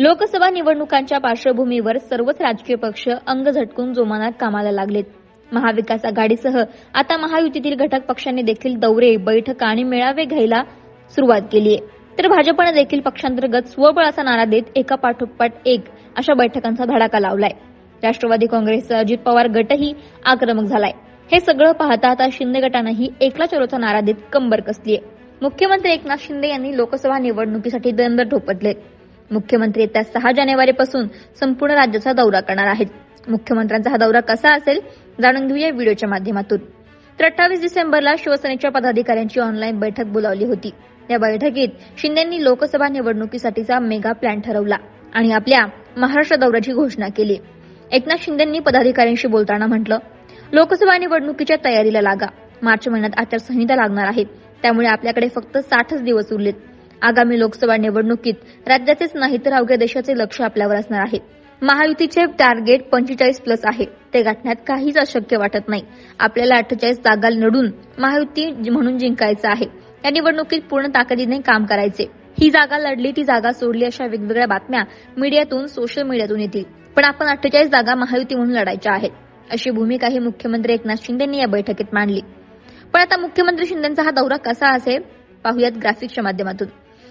लोकसभा निवडणुकांच्या पार्श्वभूमीवर सर्वच राजकीय पक्ष अंग झटकून जोमानात कामाला लागलेत. महाविकास आघाडीसह आता महायुतीतील घटक पक्षांनी देखील दौरे बैठका आणि मेळावे घ्यायला सुरुवात केली आहे तर भाजपनं देखील पक्षांतर्गत स्वबळ असा नारा देत एका पाठोपाठ एक अशा बैठकांचा धडाका लावलाय. राष्ट्रवादी काँग्रेसचा अजित पवार गटही आक्रमक झालाय. हे सगळं पाहता आता शिंदे गटानंही एकला चोरोचा नारा देत कंबर कसलीय. मुख्यमंत्री एकनाथ शिंदे यांनी लोकसभा निवडणुकीसाठी दंड ठोपटले मुख्यमंत्री येत्या सहा जानेवारीपासून संपूर्ण राज्याचा दौरा करणार आहेत. मुख्यमंत्र्यांचा हा दौरा कसा असेल जाणून घेऊया व्हिडिओच्या माध्यमातून. तर अठ्ठावीस डिसेंबरला शिवसेनेच्या पदाधिकाऱ्यांची ऑनलाईन बैठक बोलावली होती. या बैठकीत शिंदेंनी लोकसभा निवडणुकीसाठीचा मेगा प्लॅन ठरवला आणि आपल्या महाराष्ट्र दौऱ्याची घोषणा केली. एकनाथ शिंदेंनी पदाधिकाऱ्यांशी बोलताना म्हटलं लोकसभा निवडणुकीच्या तयारीला लागा. मार्च महिन्यात आचारसंहिता लागणार आहे. त्यामुळे आपल्याकडे फक्त साठच दिवस उरलेत. आगामी लोकसभा निवडणुकीत राज्याचेच नाही तर अवघ्या देशाचे लक्ष आपल्यावर असणार आहे. महायुतीचे टार्गेट पंचेचाळीस प्लस आहे. ते गाठण्यात काहीच अशक्य वाटत नाही. आपल्याला अठ्ठेचाळीस जागा लढून महायुती म्हणून जिंकायचं आहे. या निवडणुकीत पूर्ण ताकदीने काम करायचे. ही जागा लढली ती जागा सोडली अशा वेगवेगळ्या बातम्या मीडियातून सोशल मीडियातून येतील. पण आपण अठ्ठेचाळीस जागा महायुती म्हणून लढायच्या आहेत. अशी भूमिकाही मुख्यमंत्री एकनाथ शिंदेंनी या बैठकीत मांडली. पण आता मुख्यमंत्री शिंदेचा हा दौरा कसा असेल? पाहुयात ग्राफिक्सच्या माध्यमातून.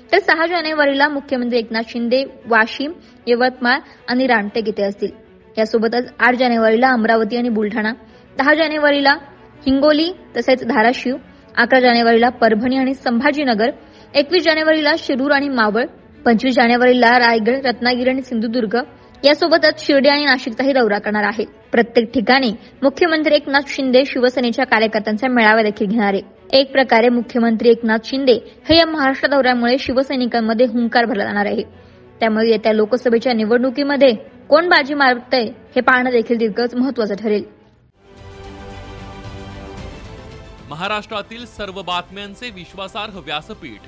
तर सहा जानेवारीला मुख्यमंत्री एकनाथ शिंदे वाशिम यवतमाळ आणि रामटेक इथे असतील. यासोबतच आठ जानेवारीला अमरावती आणि बुलढाणा दहा जानेवारीला हिंगोली तसेच धाराशिव अकरा जानेवारीला परभणी आणि संभाजीनगर एकवीस जानेवारीला शिरूर आणि मावळ पंचवीस जानेवारीला रायगड रत्नागिरी आणि सिंधुदुर्ग यासोबतच शिर्डी आणि नाशिकचाही दौरा करणार आहे. प्रत्येक ठिकाणी मुख्यमंत्री एकनाथ शिंदे शिवसेनेच्या कार्यकर्त्यांचा मेळावा देखील घेणार आहे. एक प्रकारे मुख्यमंत्री एकनाथ शिंदे हे या महाराष्ट्र दौऱ्यामुळे शिवसैनिकांमध्ये हुंकार भरला जाणार आहे. त्यामुळे येत्या लोकसभेच्या निवडणुकीमध्ये कोण बाजी मारतय हे पाहणं देखील तितकंच महत्वाचं ठरेल. महाराष्ट्रातील सर्व बातम्यांचे विश्वासार्ह व्यासपीठ